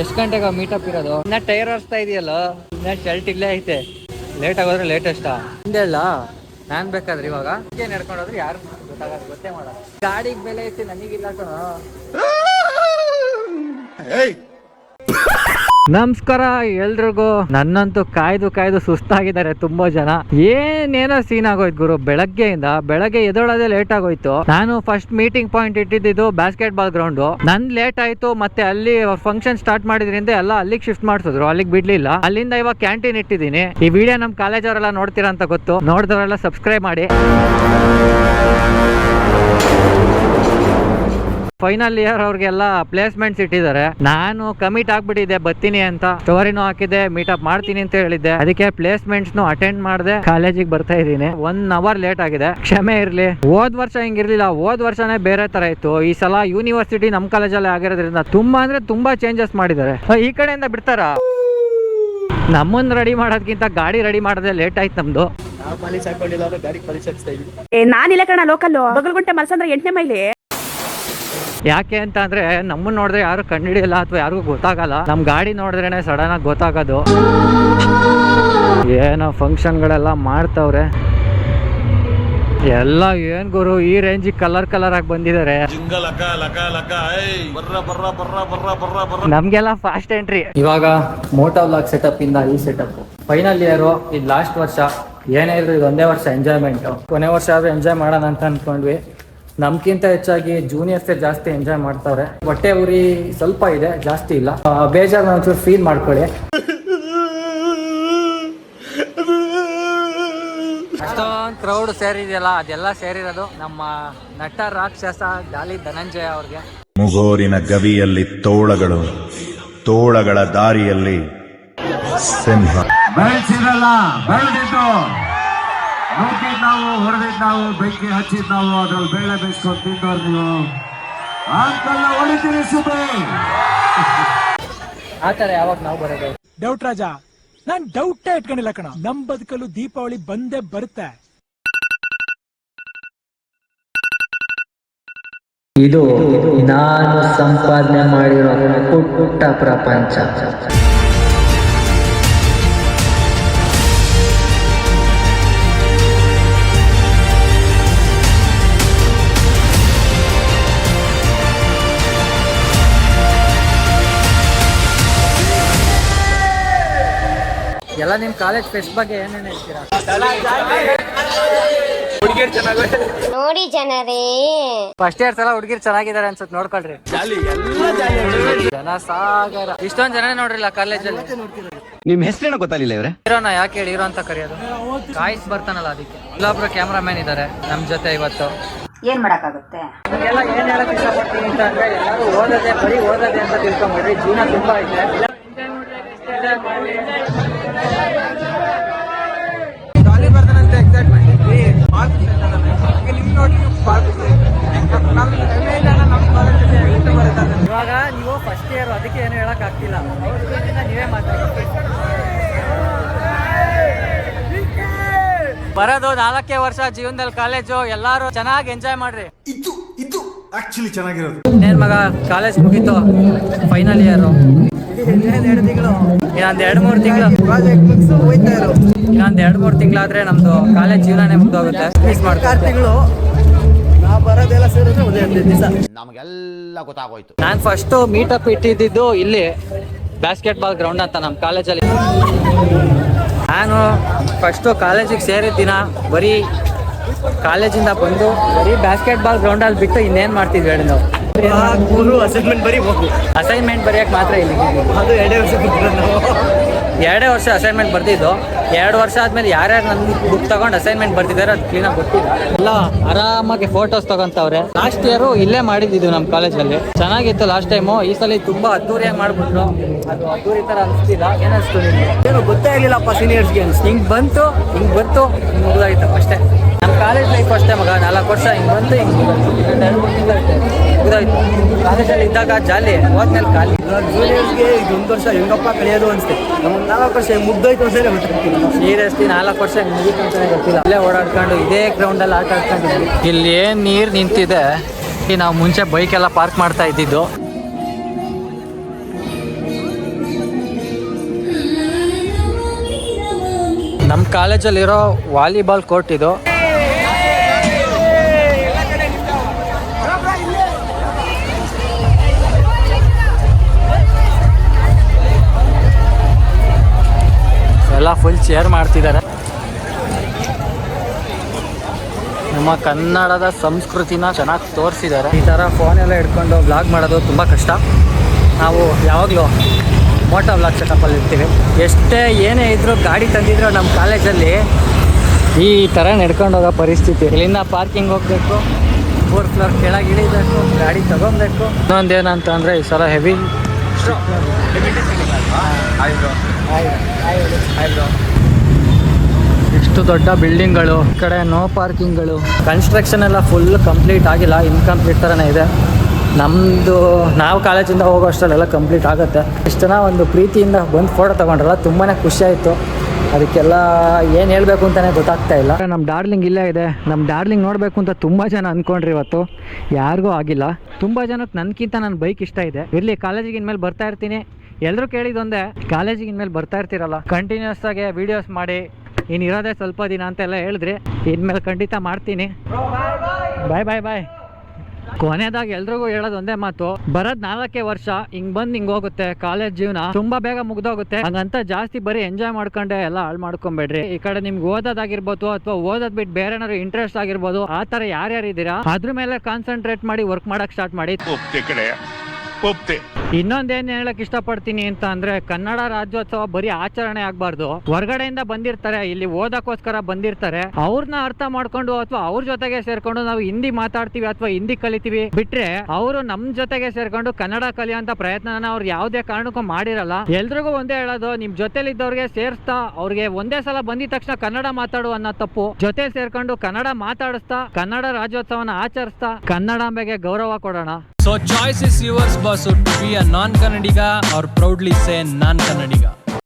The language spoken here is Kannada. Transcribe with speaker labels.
Speaker 1: ಎಷ್ಟು ಗಂಟೆಗೆ ಮೀಟಪ್ ಇರೋದು? ಇನ್ನ ಟೈರ್ ಹರಿಸ್ತಾ ಇದೆಯಲ್ಲ ಇನ್ನ ಶರ್ಟ್ ಇಲ್ಲೇ ಐತೆ. ಲೇಟ್ ಆಗೋದ್ರೆ ಲೇಟೆಸ್ಟ್ ಹಿಂದೆ ಅಲ್ಲ ನಾನ್ ಬೇಕಾದ್ರೆ ಇವಾಗ. ಏನ್ ನಡ್ಕೊಂಡು ಯಾರು ಗೊತ್ತಾಗ ಗೊತ್ತೇ ಮಾಡೋ ಗಾಡಿಗೆ ಬೆಲೆ ಐತೆ ನನಗಿಲ್ಲ ಕಣೋ. ನಮಸ್ಕಾರ ಎಲ್ರಿಗೂ. ನನ್ನಂತೂ ಕಾಯ್ದು ಕಾಯ್ದು ಸುಸ್ತಾಗಿದ್ದಾರೆ ತುಂಬಾ ಜನ. ಏನೇನೋ ಸೀನ್ ಆಗೋಯ್ತು ಗುರು. ಬೆಳಗ್ಗೆಯಿಂದ ಬೆಳಗ್ಗೆ ಎದೊಳದೆ ಲೇಟ್ ಆಗೋಯ್ತು. ನಾನು ಫಸ್ಟ್ ಮೀಟಿಂಗ್ ಪಾಯಿಂಟ್ ಇಟ್ಟಿದ್ದು ಬಾಸ್ಕೆಟ್ ಬಾಲ್ ಗ್ರೌಂಡ್ ನನ್ ಲೇಟ್ ಆಯ್ತು, ಮತ್ತೆ ಅಲ್ಲಿ ಫಂಕ್ಷನ್ ಸ್ಟಾರ್ಟ್ ಮಾಡಿದ್ರಿಂದ ಎಲ್ಲ ಅಲ್ಲಿಗೆ ಶಿಫ್ಟ್ ಮಾಡಿಸಿದ್ರು. ಅಲ್ಲಿಗೆ ಬಿಡ್ಲಿಲ್ಲ. ಅಲ್ಲಿಂದ ಇವಾಗ ಕ್ಯಾಂಟೀನ್ ಇಟ್ಟಿದ್ದೀನಿ. ಈ ವಿಡಿಯೋ ನಮ್ ಕಾಲೇಜ್ ಅವರೆಲ್ಲ ನೋಡ್ತೀರಾ ಅಂತ ಗೊತ್ತು. ನೋಡಿದವರೆಲ್ಲ ಸಬ್ಸ್ಕ್ರೈಬ್ ಮಾಡಿ. ಫೈನಲ್ ಇಯರ್ ಅವ್ರಿಗೆಲ್ಲ ಪ್ಲೇಸ್ಮೆಂಟ್ಸ್ ಇಟ್ಟಿದ್ದಾರೆ. ನಾನು ಕಮಿಟ್ ಆಗ್ಬಿಟ್ಟಿದೆ ಬರ್ತೀನಿ ಅಂತ. ಸ್ಟೋರಿನೂ ಹಾಕಿದ್ದೆ ಮೀಟಪ್ ಮಾಡ್ತೀನಿ ಅಂತ ಹೇಳಿದ್ದೆ. ಅದಕ್ಕೆ ಪ್ಲೇಸ್ಮೆಂಟ್ಸ್ ಅಟೆಂಡ್ ಮಾಡಿದೆ ಕಾಲೇಜಿಗೆ ಬರ್ತಾ ಇದ್ದೀನಿ. ಒನ್ ಅವರ್ ಲೇಟ್ ಆಗಿದೆ. ಕ್ಷಮೆ ಇರ್ಲಿ. ಹೋದ್ ವರ್ಷ ಹಿಂಗಿರ್ಲಿಲ್ಲ. ಹೋದ್ ವರ್ಷನೇ ಬೇರೆ ತರ ಇತ್ತು. ಈ ಸಲ ಯೂನಿವರ್ಸಿಟಿ ನಮ್ ಕಾಲೇಜಲ್ಲಿ ಆಗಿರೋದ್ರಿಂದ ತುಂಬಾ ಅಂದ್ರೆ ತುಂಬಾ ಚೇಂಜಸ್ ಮಾಡಿದ್ದಾರೆ. ಈ ಕಡೆಯಿಂದ ಬಿಡ್ತಾರ? ನಮ್ಮನ್ನ ರೆಡಿ ಮಾಡೋದ್ಕಿಂತ ಗಾಡಿ ರೆಡಿ ಮಾಡದೆ ಲೇಟ್ ಆಯ್ತು ನಮ್ದು.
Speaker 2: ಏ ನಾನಿಲ್ಲ ಕಣ ಲೋಕಲ್ ಬಗಲ್ಗುಂಟೆ ಮಲ್ಸಂದ್ರ ಎಂಟನೇ ಮೈಲಿ.
Speaker 1: ಯಾಕೆ ಅಂತ ಅಂದ್ರೆ ನಮ್ಮನ್ನ ನೋಡಿದ್ರೆ ಯಾರು ಕಂಡಿಡಿಯಲ್ಲ ಅಥವಾ ಯಾರಿಗೂ ಗೊತ್ತಾಗಲ್ಲ. ನಮ್ ಗಾಡಿ ನೋಡಿದ್ರೇನೆ ಸಡನ್ ಆಗಿ ಗೊತ್ತಾಗೋದು. ಏನೋ ಫಂಕ್ಷನ್ಗಳೆಲ್ಲ ಮಾಡ್ತವ್ರೆ. ಎಲ್ಲ ಏನ್ ಗುರು ಈ ರೇಂಜ್ ಕಲರ್ ಕಲರ್ ಆಗಿ ಬಂದಿದ್ದಾರೆ
Speaker 3: ಜಿಂಗ ಲಕ ಲಕ ಲಕ ಐ ಬರ್ರ ಬರ್ರ ಬರ್ರ ಬರ್ರ ಬರ್ರ ಬರ್ರ.
Speaker 1: ನಮ್ಗೆಲ್ಲ ಫಾಸ್ಟ್ ಎಂಟ್ರಿ ಇವಾಗ ಮೋಟೋ ಲಾಕ್ ಸೆಟಪ್ ಇಂದ ಈ ಸೆಟಪ್ ಫೈನಲ್ ಇಯರ್ ಇದು ಲಾಸ್ಟ್ ವರ್ಷ. ಏನೇ ಇದ್ರು ಇದು ಒಂದೇ ವರ್ಷ ಎಂಜಾಯ್ಮೆಂಟ್ ಕೊನೆ ವರ್ಷ ಆದ್ರೂ ಎಂಜಾಯ್ ಮಾಡೋಣ ಅಂತ ಅನ್ಕೊಂಡ್ವಿ. ನಮ್ಗಿಂತ ಹೆಚ್ಚಾಗಿ ಜೂನಿಯರ್ಸ್ ಜಾಸ್ತಿ ಎಂಜಾಯ್ ಮಾಡ್ತಾರೆ. ಹೊಟ್ಟೆ ಉರಿ ಸ್ವಲ್ಪ ಇದೆ ಜಾಸ್ತಿ ಇಲ್ಲ. ಬೇಜಾರು ಒಂಚೂರು ಫೀಲ್ ಮಾಡ್ಕೊಳ್ಳಿ. ಅಷ್ಟೊಂದು ಕ್ರೌಡ್ ಸೇರಿದೆಯಲ್ಲ ಅದೆಲ್ಲ ಸೇರಿರೋದು ನಮ್ಮ ನಟ ರಾಕ್ಷಸ ಗಾಲಿ ಧನಂಜಯ ಅವ್ರಿಗೆ.
Speaker 4: ಮುಗೋರಿನ ಗವಿಯಲ್ಲಿ ತೋಳಗಳು ತೋಳಗಳ ದಾರಿಯಲ್ಲಿ ಸಿಂಹ.
Speaker 5: ಬೆಳೆಸಿರಲ್ಲ ಬೆಳೆದಿದ್ದು. ನುಗ್ಗಿದ್ ನಾವು ಹೊಡೆದಿದ್ ನಾವು ಬೆಂಕಿ ಹಚ್ಚಿದ್ ನಾವು ಅದ್ರಲ್ಲಿ ಬೇಳೆ ಬೇಯಿಸ್ಕೊಂಡು ತಿಂದವ್ರು ನೀವು. ಅಂತೆಲ್ಲ ಹೊಡಿತೀರಿ ಸುಬೆ
Speaker 1: ಆ ಥರ ಯಾವಾಗ ನಾವು ಬರೋದು?
Speaker 6: ಡೌಟ್ ರಾಜ ನಾನ್ ಡೌಟ್ ಇಟ್ಕೊಂಡಿಲ್ಲ ಕಣ. ನಮ್ ಬದುಕಲು ದೀಪಾವಳಿ ಬಂದೇ ಬರುತ್ತೆ.
Speaker 1: ಇದು ನಾನು ಸಂಪಾದನೆ ಮಾಡಿರೋ ಪುಟ್ಟ ಪ್ರಪಂಚ. ಎಲ್ಲ ನಿಮ್ ಕಾಲೇಜ್ ಫೆಸ್ಟ್ ಬಗ್ಗೆ ಏನೇನು ಹೇಳ್ತೀರಾ?
Speaker 7: ನೋಡಿ ಜನರೇ.
Speaker 1: ಫಸ್ಟ್ ಇಯರ್ ಸಲ ಹುಡುಗಿರ್ ಚೆನ್ನಾಗಿದ್ದಾರೆ ಅನ್ಸುತ್ತೆ ನೋಡ್ಕೊಳ್ರಿ. ಜನ ಸಾಗರ ಇಷ್ಟೊಂದ್ ಜನ ನೋಡ್ರಿಲ್ಲ ಕಾಲೇಜಲ್ಲಿ
Speaker 8: ನಿಮ್ ಹೆಸರೇನೋ ಗೊತ್ತಾಗಲಿಲ್ಲ ಇವ್ರೆ?
Speaker 1: ಹೀರೋನ ಯಾಕೆ ಹೇಳಿ ಹೀರೋ ಅಂತ ಕರೆಯೋದು. ಕಾಯಿಸ್ ಬರ್ತಾನಲ್ಲ ಅದಕ್ಕೆ. ಇಲ್ಲೊಬ್ರು ಕ್ಯಾಮ್ರಾಮನ್ ಇದ್ದಾರೆ ನಮ್ ಜೊತೆ ಇವತ್ತು.
Speaker 2: ಏನ್ ಮಾಡಕ್ಕಾಗುತ್ತೆ?
Speaker 1: ಎಲ್ಲ ಏನ್ ಹೇಳಕ್ ಇಷ್ಟಪಡ್ತೀನಿ ಅಂತ ಅಂದ್ರೆ ಎಲ್ಲರೂ ಓದೋದೆ ಬರೀ ಓದೋದೆ ಅಂತ ತಿಳ್ಕೊಂಬಿಡ್ರಿ. ಜೀವನ ತುಂಬಾ ಇದೆ ನೀವು ಅದಕ್ಕೆ ಏನು ಹೇಳಕ್ ಆಗ್ತಿಲ್ಲ ಅವ್ರ ಜೊತೆಗಿಂತ ನೀವೇ ಮಾತಾಡಿ. ಬರೋದು ನಾಲ್ಕೇ ವರ್ಷ ಜೀವನದಲ್ಲಿ ಕಾಲೇಜು ಎಲ್ಲಾರು ಚೆನ್ನಾಗಿ ಎಂಜಾಯ್ ಮಾಡ್ರಿ.
Speaker 5: ಇದು ಇದು ಆಕ್ಚುಲಿ ಚೆನ್ನಾಗಿರೋದು.
Speaker 1: ನೇರ್ ಮಗ ಕಾಲೇಜ್ ಮುಗೀತು? ಫೈನಲ್ ಇಯರ್ ಎರಡು ತಿಂಗಳು? ಇನ್ನೊಂದ್ ಎರಡ್ ಮೂರ್ ತಿಂಗಳು. ಇನ್ನೊಂದ್ ಎರಡ್ ಮೂರ್ ತಿಂಗಳಾದ್ರೆ ನಮ್ದು ಕಾಲೇಜ್ ಜೀವನನೇ ಮುಗ್ದೋಗುತ್ತೆ. ಮಿಸ್ ಮಾಡ್ತಾರೆ
Speaker 8: ನಮಗೆಲ್ಲ ಗೊತ್ತಾಗೋಯ್ತು.
Speaker 1: ನಾನು ಫಸ್ಟ್ ಮೀಟಪ್ ಇಟ್ಟಿದ್ದು ಇಲ್ಲಿ ಬ್ಯಾಸ್ಕೆಟ್ ಬಾಲ್ ಗ್ರೌಂಡ್ ಅಂತ ನಮ್ಮ ಕಾಲೇಜಲ್ಲಿ ನಾನು ಫಸ್ಟು ಕಾಲೇಜಿಗೆ ಸೇರಿದ ದಿನ ಬರೀ ಕಾಲೇಜಿಂದ ಬಂದು ಬರೀ ಬ್ಯಾಸ್ಕೆಟ್ ಬಾಲ್ ಗ್ರೌಂಡಲ್ಲಿ ಬಿಟ್ಟು ಇನ್ನೇನು ಮಾಡ್ತಿದ್ವಿ ಹೇಳಿ ನಾವು? ಅಸೈನ್ಮೆಂಟ್ ಬರೀ ಅಸೈನ್ಮೆಂಟ್ ಬರೆಯಕ್ಕೆ ಮಾತ್ರ ಇಲ್ಲಿ ಅದು ಎರಡೇ ವರ್ಷ ಎರಡೇ ವರ್ಷ ಅಸೈನ್ಮೆಂಟ್ ಬರ್ದಿದ್ದು. ಎರಡು ವರ್ಷ ಆದ್ಮೇಲೆ ಯಾರ್ಯಾರು ನನ್ ಬುಕ್ ತಗೊಂಡ್ ಅಸೈನ್ಮೆಂಟ್ ಬರ್ತಿದ್ದಾರೆ ಅದು ಕ್ಲೀನಾಗಿ ಗೊತ್ತಿಲ್ಲ. ಎಲ್ಲ ಆರಾಮಾಗಿ ಫೋಟೋಸ್ ತಗೊಂತವ್ರೆ. ಲಾಸ್ಟ್ ಇಯರು ಇಲ್ಲೇ ಮಾಡಿದ್ದು ನಮ್ಮ ಕಾಲೇಜಲ್ಲಿ ಚೆನ್ನಾಗಿತ್ತು ಲಾಸ್ಟ್ ಟೈಮು ಈ ಸಲ ತುಂಬಾ ಅದ್ದೂರಿಯಾಗಿ ಮಾಡ್ಬಿಟ್ರು. ಅದು ಅದ್ದೂರಿ ಥರ ಅನಿಸ್ತಿಲ್ಲ. ಏನಿಸ್ತು ನಿಮಗೆ? ಏನು ಗೊತ್ತೇ ಆಗಿಲ್ಲಪ್ಪ ಸೀನಿಯರ್ಸ್ಗೆ ಹಿಂಗೆ ಬಂತು ಹಿಂಗೆ ಬಂತು ಹಿಂಗೆ ಮುಗ್ದಾಯ್ತು ಅಷ್ಟೇ. ನಮ್ಮ ಕಾಲೇಜ್ ಲೈಫ್ ಅಷ್ಟೇ ಮಗ. ನಾಲ್ಕು ವರ್ಷ ಹಿಂಗೆ ಬಂತು ಹಿಂಗೆ ಮುಗ್ದೋಯ್ತು. ಎರಡು ಮೂರು ಕಾಲೇಜಲ್ಲಿ ಇದ್ದಾಗ ಜಾಲಿ. ಹೋದ್ಮೇಲೆ ಖಾಲಿ.
Speaker 9: ಜೂನಿಯರ್ಸ್ಗೆ ಒಂದು ವರ್ಷ ಹೆಂಗಪ್ಪ ಕಳೆಯೋದು ಅನಿಸ್ತೆ. ನಮ್ಗೆ ನಾಲ್ಕು ವರ್ಷ ಮುಗ್ದೋಯ್ತು ಅಂತಾನೆ ಗೊತ್ತಿರ್ತಿಲ್ಲ
Speaker 1: ಸೀರಿಯಸ್ಲಿ ನಾಲ್ಕು ವರ್ಷ ಮುಗೀತು ಅಂತಾನೆ ಗೊತ್ತಿಲ್ಲ. ಅಲ್ಲೇ ಓಡಾಡ್ಕೊಂಡು ಇದೇ ಗ್ರೌಂಡಲ್ಲಿ ಆಟ ಆಡ್ಕೊಂಡಿದ್ವಿ ಇಲ್ಲಿ ಏನ್ ನೀರ್ ನಿಂತಿದೆ? ಈ ನಾವು ಮುಂಚೆ ಬೈಕ್ ಎಲ್ಲ ಪಾರ್ಕ್ ಮಾಡ್ತಾ ಇದ್ದಿದ್ದು. ನಮ್ಮ ಕಾಲೇಜಲ್ಲಿರೋ ವಾಲಿಬಾಲ್ ಕೋರ್ಟ್ ಇದು. ಎಲ್ಲ ಫುಲ್ ಚೇರ್ ಮಾಡ್ತಿದ್ದಾರೆ ನಮ್ಮ ಕನ್ನಡದ ಸಂಸ್ಕೃತಿನ ಚೆನ್ನಾಗಿ ತೋರಿಸಿದ್ದಾರೆ ಈ ಥರ ಫೋನೆಲ್ಲ ಹಿಡ್ಕೊಂಡು ಬ್ಲಾಗ್ ಮಾಡೋದು ತುಂಬ ಕಷ್ಟ. ನಾವು ಯಾವಾಗಲೂ ಮೋಟೋ ಬ್ಲಾಕ್ ಸೆಟಪ್ಪಲ್ಲಿ ಇರ್ತೀವಿ. ಎಷ್ಟೇ ಏನೇ ಇದ್ರೂ ಗಾಡಿ ತಂದಿದ್ರು ನಮ್ಮ ಕಾಲೇಜಲ್ಲಿ ಈ ಥರ ನಡ್ಕೊಂಡು ಹೋಗೋ ಪರಿಸ್ಥಿತಿ. ಇಲ್ಲಿಂದ ಪಾರ್ಕಿಂಗ್ ಹೋಗಬೇಕು ಫೋರ್ ಫ್ಲೋರ್ ಕೆಳಗೆ ಇಳಿಬೇಕು, ಗಾಡಿ ತಗೊಬೇಕು. ಇನ್ನೊಂದೇನಂತ ಅಂದರೆ ಈ ಸಲ ಹೆವಿ ಇಷ್ಟು ದೊಡ್ಡ ಬಿಲ್ಡಿಂಗ್ಗಳು ಈ ಕಡೆ ನೋ ಪಾರ್ಕಿಂಗ್ಗಳು ಕನ್ಸ್ಟ್ರಕ್ಷನ್ ಎಲ್ಲ ಫುಲ್ ಕಂಪ್ಲೀಟ್ ಆಗಿಲ್ಲ ಇನ್ಕಂಪ್ಲೀಟ್ ಥರನೇ ಇದೆ. ನಮ್ಮದು ನಾವು ಕಾಲೇಜಿಂದ ಹೋಗೋ ಅಷ್ಟರಲ್ಲೆಲ್ಲ ಕಂಪ್ಲೀಟ್ ಆಗುತ್ತೆ. ಇಷ್ಟು ಜನ ಒಂದು ಪ್ರೀತಿಯಿಂದ ಬಂದು ಫೋಟೋ ತೊಗೊಂಡ್ರಲ್ಲ ತುಂಬಾ ಖುಷಿ ಆಯಿತು. ಅದಕ್ಕೆಲ್ಲ ಏನು ಹೇಳಬೇಕು ಅಂತಲೇ ಗೊತ್ತಾಗ್ತಾ ಇಲ್ಲ. ನಮ್ಮ ಡಾರ್ಲಿಂಗ್ ಇಲ್ಲೇ ಇದೆ. ನಮ್ಮ ಡಾರ್ಲಿಂಗ್ ನೋಡಬೇಕು ಅಂತ ತುಂಬ ಜನ ಅಂದ್ಕೊಂಡ್ರಿ ಇವತ್ತು. ಯಾರಿಗೂ ಆಗಿಲ್ಲ. ತುಂಬ ಜನಕ್ಕೆ ನನಗಿಂತ ನನ್ನ ಬೈಕ್ ಇಷ್ಟ ಇದೆ. ಇರಲಿ, ಕಾಲೇಜಿಗೆ ಇನ್ಮೇಲೆ ಬರ್ತಾ ಇರ್ತೀನಿ. ಎಲ್ಲರೂ ಕೇಳಿದೊಂದೇ ಕಾಲೇಜಿಗೆ ಇನ್ಮೇಲೆ ಬರ್ತಾ ಇರ್ತೀರಲ್ಲ. ಕಂಟಿನ್ಯೂಸ್ ಆಗಿ ವೀಡಿಯೋಸ್ ಮಾಡಿ ಇನ್ನು ಇರೋದೇ ಸ್ವಲ್ಪ ದಿನ ಅಂತೆಲ್ಲ ಹೇಳಿದ್ರಿ. ಇನ್ಮೇಲೆ ಖಂಡಿತ ಮಾಡ್ತೀನಿ. ಬಾಯ್ ಬಾಯ್ ಬಾಯ್ ಕೊನೆದಾಗಿ ಎಲ್ರಿಗೂ ಹೇಳೋದು ಒಂದೇ ಮಾತು, ಬರೋದ್ ನಾಲ್ಕೇ ವರ್ಷ, ಹಿಂಗ್ ಬಂದ್ ಹಿಂಗ್ ಹೋಗುತ್ತೆ, ಕಾಲೇಜ್ ಜೀವನ ತುಂಬಾ ಬೇಗ ಮುಗ್ದೋಗುತ್ತೆ. ಹಂಗಂತ ಜಾಸ್ತಿ ಬರೀ ಎಂಜಾಯ್ ಮಾಡ್ಕೊಂಡೆ ಎಲ್ಲ ಹಾಳು ಮಾಡ್ಕೊಂಬೇಡ್ರಿ. ಈ ಕಡೆ ನಿಮ್ಗೆ ಓದೋದಾಗಿರ್ಬೋದು ಅಥವಾ ಓದೋದ್ ಬಿಟ್ಟು ಬೇರೆ ಏನಾದ್ರು ಇಂಟ್ರೆಸ್ಟ್ ಆಗಿರ್ಬೋದು, ಆ ತರ ಯಾರ್ಯಾರು ಇದ್ದೀರಾ ಅದ್ರ ಮೇಲೆ ಕಾನ್ಸಂಟ್ರೇಟ್ ಮಾಡಿ ವರ್ಕ್ ಮಾಡಕ್ ಸ್ಟಾರ್ಟ್ ಮಾಡಿ.
Speaker 3: ಒಪ್ತೆ
Speaker 1: ಇನ್ನೊಂದೇನ್ ಹೇಳಕ್ ಇಷ್ಟಪಡ್ತೀನಿ ಅಂತ ಅಂದ್ರೆ ಕನ್ನಡ ರಾಜ್ಯೋತ್ಸವ ಬರೀ ಆಚರಣೆ ಆಗ್ಬಾರ್ದು. ಹೊರಗಡೆಯಿಂದ ಬಂದಿರ್ತಾರೆ, ಇಲ್ಲಿ ಓದಕ್ಕೋಸ್ಕರ ಬಂದಿರ್ತಾರೆ. ಅವ್ರನ್ನ ಅರ್ಥ ಮಾಡ್ಕೊಂಡು ಅಥವಾ ಅವ್ರ ಜೊತೆಗೆ ಸೇರ್ಕೊಂಡು ನಾವು ಹಿಂದಿ ಮಾತಾಡ್ತೀವಿ ಅಥವಾ ಹಿಂದಿ ಕಲಿತೀವಿ ಬಿಟ್ರೆ ಅವರು ನಮ್ ಜೊತೆಗೆ ಸೇರ್ಕೊಂಡು ಕನ್ನಡ ಕಲಿಯುವಂತ ಪ್ರಯತ್ನನ ಅವ್ರು ಯಾವ್ದೇ ಕಾರಣಕ್ಕೂ ಮಾಡಿರಲ್ಲ. ಎಲ್ರಿಗೂ ಒಂದೇ ಹೇಳೋದು, ನಿಮ್ ಜೊತೆಲಿದ್ದವ್ರಿಗೆ ಸೇರ್ಸ್ತಾ, ಅವ್ರಿಗೆ ಒಂದೇ ಸಲ ಬಂದಿದ ತಕ್ಷಣ ಕನ್ನಡ ಮಾತಾಡು ಅನ್ನೋ ತಪ್ಪು. ಜೊತೆ ಸೇರ್ಕೊಂಡು ಕನ್ನಡ ಮಾತಾಡಿಸ್ತಾ, ಕನ್ನಡ ರಾಜ್ಯೋತ್ಸವನ ಆಚರಿಸ್ತಾ ಕನ್ನಡಾಂಬೆಗೆ ಗೌರವ ಕೊಡೋಣ.
Speaker 6: So choice is yours bus be a non Kannadiga or proudly say non Kannadiga